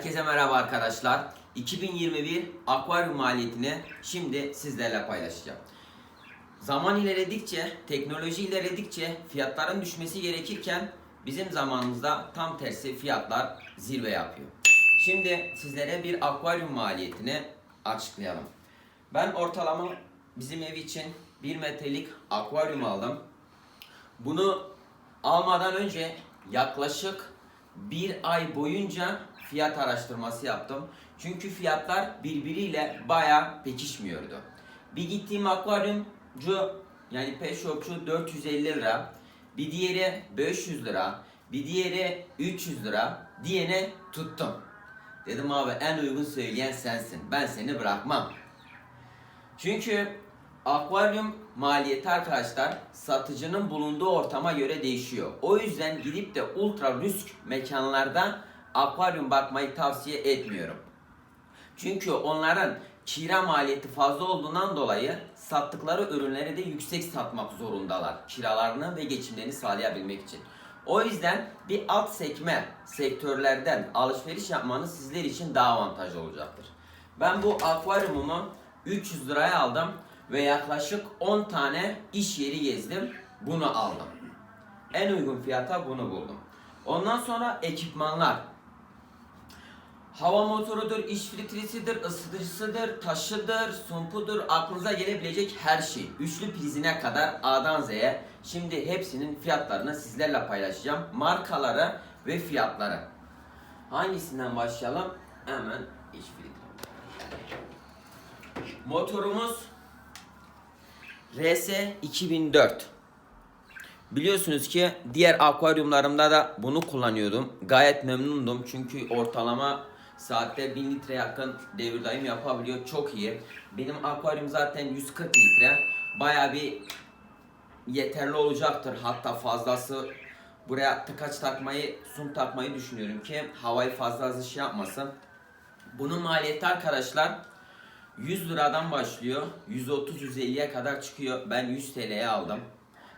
Herkese merhaba arkadaşlar. 2021 akvaryum maliyetini şimdi sizlerle paylaşacağım. Zaman ilerledikçe, teknoloji ilerledikçe fiyatların düşmesi gerekirken bizim zamanımızda tam tersi fiyatlar zirve yapıyor. Şimdi sizlere bir akvaryum maliyetini açıklayalım. Ben ortalama bizim ev için 1 metrelik akvaryum aldım. Bunu almadan önce yaklaşık bir ay boyunca fiyat araştırması yaptım. Çünkü fiyatlar birbiriyle baya pekişmiyordu. Bir gittiğim akvaryumcu yani pet shopçu 450 lira, bir diğeri 500 lira, bir diğeri 300 lira diyene tuttum. Dedim abi en uygun söyleyen sensin. Ben seni bırakmam. Çünkü akvaryum maliyeti arkadaşlar satıcının bulunduğu ortama göre değişiyor. O yüzden gidip de ultra risk mekanlarda akvaryum bakmayı tavsiye etmiyorum. Çünkü onların kira maliyeti fazla olduğundan dolayı sattıkları ürünleri de yüksek satmak zorundalar. Kiralarını ve geçimlerini sağlayabilmek için. O yüzden bir alt sekme sektörlerden alışveriş yapmanız sizler için daha avantajlı olacaktır. Ben bu akvaryumumu 300 liraya aldım ve yaklaşık 10 tane iş yeri gezdim. Bunu aldım. En uygun fiyata bunu buldum. Ondan sonra ekipmanlar. Hava motorudur, iş filtresidir, ısıtıcısıdır, taşıdır, sumpudur, aklınıza gelebilecek her şey. Üçlü prizine kadar A'dan Z'ye. Şimdi hepsinin fiyatlarını sizlerle paylaşacağım. Markaları ve fiyatları. Hangisinden başlayalım? Hemen iş filtre. Motorumuz RS 2004. Biliyorsunuz ki diğer akvaryumlarımda da bunu kullanıyordum. Gayet memnundum çünkü ortalama saatte 1000 litre yakın devir daim yapabiliyor. Çok iyi. Benim akvaryum zaten 140 litre. Baya bir yeterli olacaktır. Hatta fazlası buraya tıkaç takmayı, sum takmayı düşünüyorum ki havayı fazla hızlı şey yapmasın. Bunun maliyeti arkadaşlar 100 liradan başlıyor. 130-150'ye kadar çıkıyor. Ben 100 TL'ye aldım.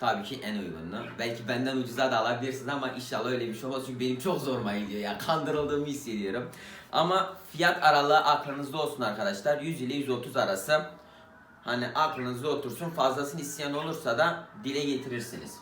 Tabii ki en uygununu. Belki benden ucuza da alabilirsiniz ama inşallah öyle bir şey olmaz. Çünkü benim çok zoruma gidiyor ya. Kandırıldığımı hissediyorum. Ama fiyat aralığı aklınızda olsun arkadaşlar. 100 ile 130 arası. Hani aklınızda otursun. Fazlasını isteyen olursa da dile getirirsiniz.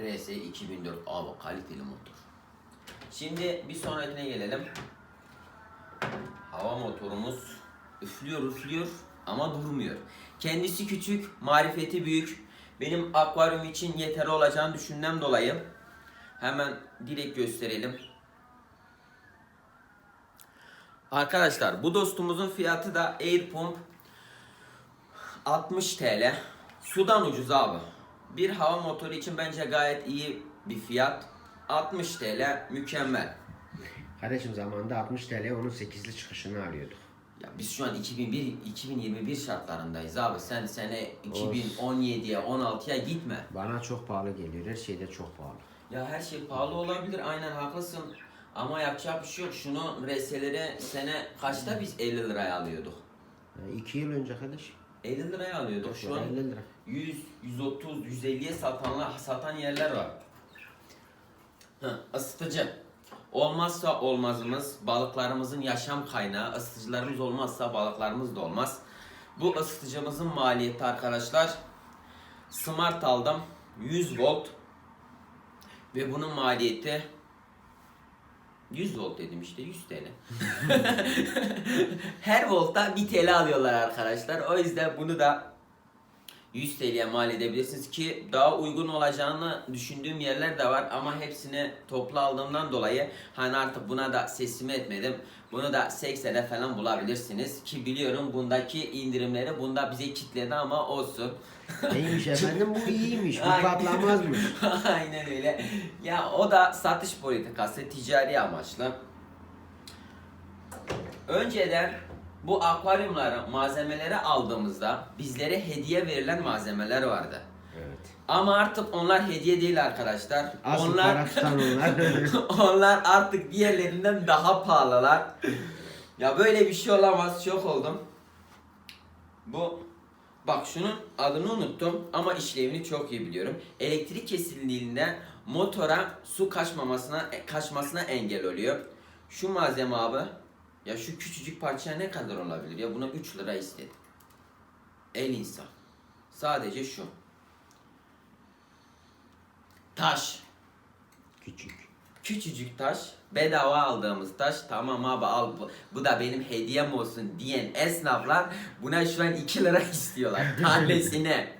RS 2004 abi kaliteli motor. Şimdi bir sonrakine gelelim. Hava motorumuz üflüyor üflüyor ama durmuyor. Kendisi küçük, marifeti büyük. Benim akvaryum için yeterli olacağını düşündüğüm dolayı hemen direkt gösterelim. Arkadaşlar bu dostumuzun fiyatı da Air Pump 60 TL. Sudan ucuz abi. Bir hava motoru için bence gayet iyi bir fiyat. 60 TL mükemmel. Kardeşim zamanında 60 TL onun 8'li çıkışını arıyorduk. Ya biz şu an 2001 2021 şartlarındayız abi. Sen sene 2017'ye 16'ya gitme. Bana çok pahalı geliyor. Her şeyde çok pahalı. Ya her şey pahalı olabilir. Aynen haklısın. Ama yapacak bir şey yok. Şunu reselere sene kaçta biz 50 liraya alıyorduk? 2 yıl önce kardeşim. 50 liraya alıyorduk. Şu an 50 lira. 100, 130, 150'ye satanlar, satan yerler var. Hı, ısıtıcı. Olmazsa olmazımız, balıklarımızın yaşam kaynağı. Isıtıcılarımız olmazsa balıklarımız da olmaz. Bu ısıtıcımızın maliyeti arkadaşlar. Smart aldım. 100 volt. Ve bunun maliyeti 100 volt dedim işte 100 TL. Her volta 1 TL alıyorlar arkadaşlar. O yüzden bunu da 100 TL'ye mal edebilirsiniz ki daha uygun olacağını düşündüğüm yerler de var ama hepsini toplu aldığımdan dolayı hani artık buna da sesimi etmedim. Bunu da 80'e falan bulabilirsiniz ki biliyorum bundaki indirimleri bunda bize kitledi ama olsun. Neymiş efendim bu iyiymiş. Bu patlamazmış. Aynen öyle. Ya o da satış politikası ticari amaçlı. Önceden bu akvaryumları malzemeleri aldığımızda bizlere hediye verilen malzemeler vardı. Evet. Ama artık onlar hediye değil arkadaşlar. Asıl onlar onlar. onlar artık diğerlerinden daha pahalılar. ya böyle bir şey olamaz. Çok oldum. Bu bak şunun adını unuttum ama işlevini çok iyi biliyorum. Elektrik kesildiğinde motora su kaçmamasına kaçmasına engel oluyor. Şu malzeme abi ya şu küçücük parçaya ne kadar olabilir? Ya buna 3 lira istedim. El insan. Sadece şu. Taş. Küçük. Küçücük taş. Bedava aldığımız taş. Tamam abi al bu, bu da benim hediyem olsun diyen esnaflar buna şu an 2 lira istiyorlar tanesine.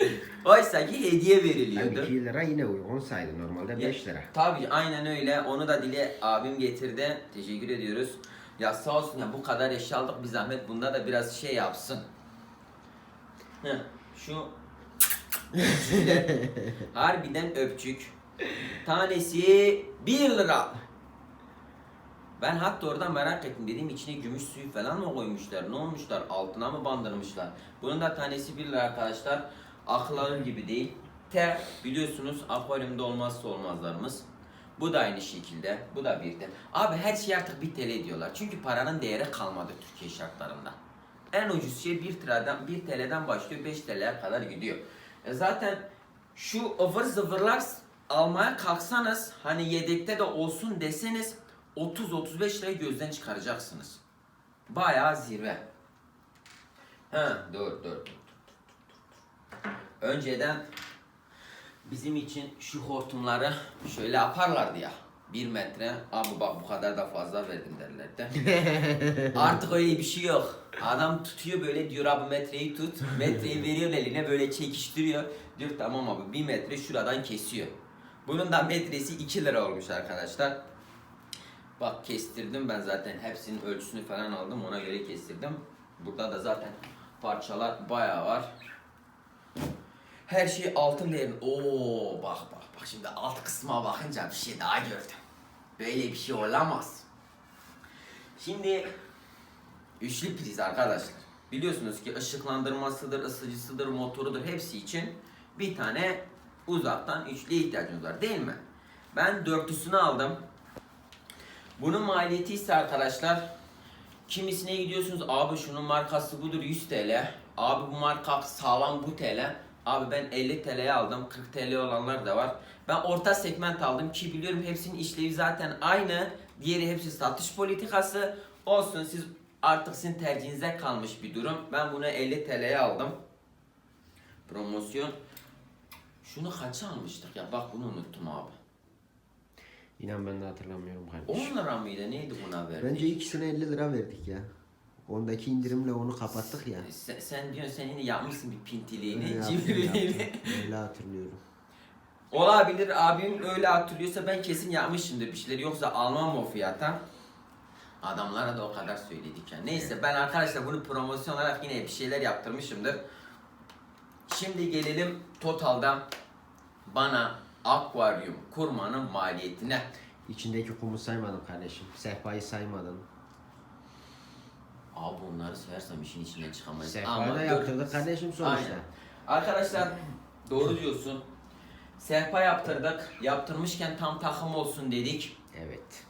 Oysa ki hediye veriliyordu. 2 lira yine uygun saydı. Normalde 5 lira. Tabii aynen öyle. Onu da dile abim getirdi. Teşekkür ediyoruz. Ya sağ olsun ya bu kadar eşya aldık bir zahmet bunda da biraz şey yapsın. Heh, şu harbiden öpçük. Tanesi 1 lira. Ben hatta oradan merak ettim dedim içine gümüş suyu falan mı koymuşlar ne olmuşlar altına mı bandırmışlar. Bunun da tanesi 1 lira arkadaşlar. Akıl alır gibi değil. Ter biliyorsunuz akvaryumda olmazsa olmazlarımız. Bu da aynı şekilde. Bu da bir de. Abi her şey artık 1 TL diyorlar. Çünkü paranın değeri kalmadı Türkiye şartlarında. En ucuz şey 1 TL'den 1 TL'den başlıyor 5 TL'ye kadar gidiyor. E zaten şu ıvır zıvırlar almaya kalksanız hani yedekte de olsun deseniz 30-35 lirayı gözden çıkaracaksınız. Bayağı zirve. Ha dur dur. Önceden bizim için şu hortumları şöyle yaparlardı ya. Bir metre. Abi bak bu kadar da fazla verdim derlerdi. Artık öyle bir şey yok. Adam tutuyor böyle diyor abi metreyi tut. Metreyi veriyor eline böyle çekiştiriyor. Diyor tamam abi bir metre şuradan kesiyor. Bunun da metresi 2 lira olmuş arkadaşlar. Bak kestirdim ben zaten hepsinin ölçüsünü falan aldım ona göre kestirdim. Burada da zaten parçalar bayağı var. Her şey altın değerinde. Oo bak bak bak şimdi alt kısma bakınca bir şey daha gördüm. Böyle bir şey olamaz. Şimdi üçlü priz arkadaşlar. Biliyorsunuz ki ışıklandırmasıdır, ısıtıcısıdır, motorudur hepsi için bir tane uzaktan üçlüye ihtiyacımız var değil mi? Ben dörtlüsünü aldım. Bunun maliyeti ise arkadaşlar kimisine gidiyorsunuz abi şunun markası budur 100 TL. Abi bu marka sağlam bu TL. Abi ben 50 TL'ye aldım. 40 TL olanlar da var. Ben orta segment aldım ki biliyorum hepsinin işlevi zaten aynı. Diğeri hepsi satış politikası. Olsun siz artık sizin tercihinize kalmış bir durum. Ben bunu 50 TL'ye aldım. Promosyon. Şunu kaça almıştık ya bak bunu unuttum abi. İnan ben de hatırlamıyorum kardeşim. 10 lira mıydı neydi buna verdik? Bence ikisine 50 lira verdik ya. Ondaki indirimle onu kapattık ya. Sen, sen diyorsun sen yine yapmışsın bir Öyle pintiliğini, yaptım, cimriliğini. yaptım. Öyle hatırlıyorum. Olabilir abim öyle hatırlıyorsa ben kesin yapmışımdır bir şeyler yoksa almam o fiyata. Adamlara da o kadar söyledik yani. Neyse ben arkadaşlar bunu promosyon olarak yine bir şeyler yaptırmışımdır. Şimdi gelelim totalda bana akvaryum kurmanın maliyetine. İçindeki kumu saymadın kardeşim. Sehpayı saymadın. Abi bunları sayarsam işin içinden çıkamayız. Sehpayı da yaptırdık kardeşim sonuçta. Aynen. Arkadaşlar doğru diyorsun. Sehpa yaptırdık. Yaptırmışken tam takım olsun dedik. Evet.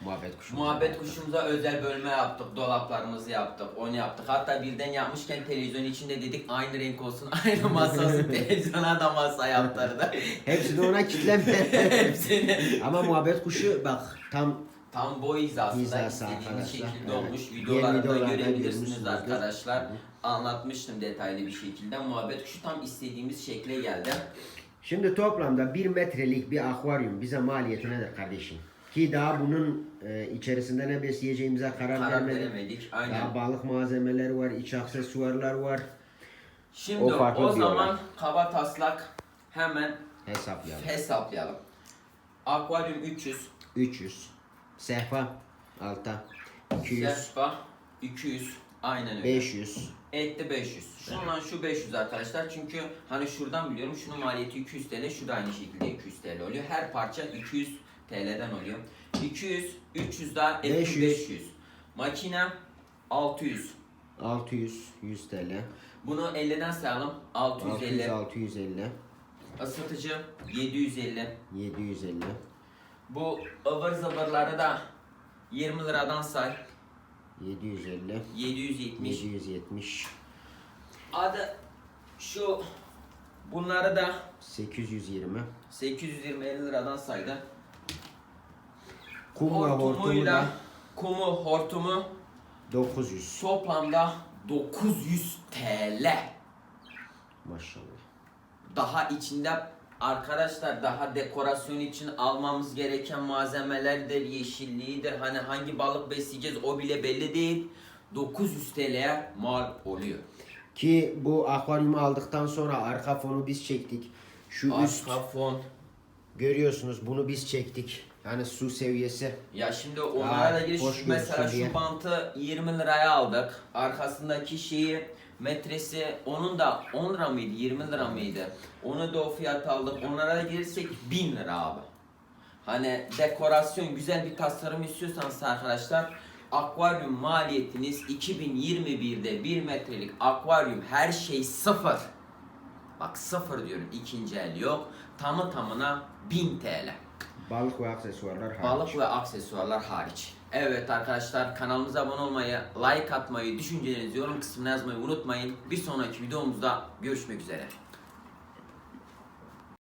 Muhabbet kuşu. Muhabbet kuşumuza özel bölme yaptık. Dolaplarımızı yaptık. Onu yaptık. Hatta birden yapmışken televizyon içinde dedik aynı renk olsun. Aynı masa olsun. Televizyona da masa yaptırdık. Hepsini ona kitleme. Hepsini. Ama muhabbet kuşu bak tam Tam boy hizasında Hizası arkadaşlar, şekilde evet. olmuş. Diğer Videolarda videolarda görebilirsiniz görmüşsünüzdür. arkadaşlar. Anlatmıştım detaylı bir şekilde. Muhabbet kuşu tam istediğimiz şekle geldi. Şimdi toplamda 1 metrelik bir akvaryum bize maliyeti nedir kardeşim? Ki daha bunun e, içerisinde ne besleyeceğimize karar, Karar vermedik. veremedik. Aynen. Daha balık malzemeleri var, iç aksesuarlar var. Şimdi O o, farklı bir zaman olay. kaba taslak hemen Hesaplayalım. hesaplayalım. Akvaryum 300, 300. Sehpa altta 200. sehpa 200, aynen öyle. 500. Etti 500. Şundan şu 500 arkadaşlar çünkü hani şuradan biliyorum şunun maliyeti 200 TL, şu da aynı şekilde 200 TL oluyor. Her parça 200 TL'den oluyor. 200, 300 daha etti 500. 500. Makine 600. 600. 100 TL. Bunu 50'den sayalım. 650. 600. 650. Isıtıcı 750. 750. Bu ıvır zıvırları da 20 liradan say. 750. 770. 770. Adı şu bunları da 820. 820 50 liradan saydı. Kum ve hortumu hortumuyla da kumu hortumu 900. toplamda 900 TL. Maşallah. Daha içinde arkadaşlar daha dekorasyon için almamız gereken malzemelerdir, yeşilliğidir. Hani hangi balık besleyeceğiz o bile belli değil. 900 TL'ye mal oluyor. Ki bu akvaryumu aldıktan sonra arka fonu biz çektik. Şu üst Arka fon. görüyorsunuz bunu biz çektik. Yani su seviyesi. Ya şimdi onlara da giriş hoş mesela diye. şu bantı 20 liraya aldık. Arkasındaki şeyi metresi onun da 10 lira mıydı 20 lira mıydı? Onu da o fiyata aldık. Onlara da girirsek 1000 lira abi. Hani dekorasyon güzel bir tasarım istiyorsanız arkadaşlar akvaryum maliyetiniz 2021'de 1 metrelik akvaryum her şey sıfır. Bak sıfır diyorum ikinci el yok. Tamı tamına 1000 TL. Balık ve aksesuarlar hariç. Balık ve aksesuarlar hariç. Evet arkadaşlar kanalımıza abone olmayı, like atmayı, düşüncelerinizi yorum kısmına yazmayı unutmayın. Bir sonraki videomuzda görüşmek üzere.